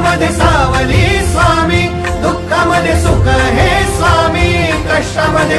उन्हामध्ये सावली स्वामी दुःखामध्ये सुख हे स्वामी कष्टामध्ये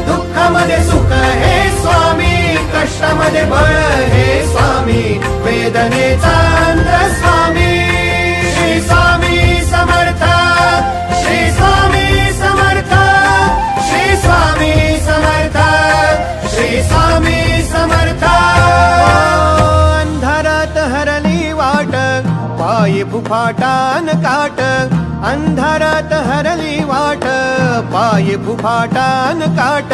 कष्टामध्ये सुख हे स्वामी कष्टामध्ये बळ हे स्वामी वेदनेचा अंत स्वामी. श्री स्वामी समर्थ श्री स्वामी समर्थ श्री स्वामी समर्थ श्री स्वामी समर्थ. अंधारात हरली वाट पायी फुफाटान काट अंधारात हरली वाट पायी फुफाटान काट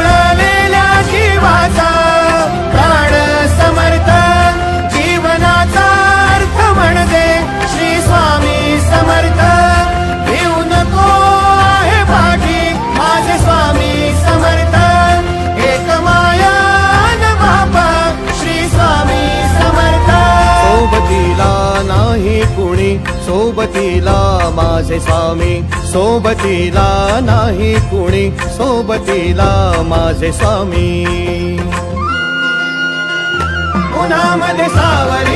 सोबतीला माझे स्वामी सोबतीला नाही कुणी सोबतीला माझे स्वामी. उन्हामध्ये सावली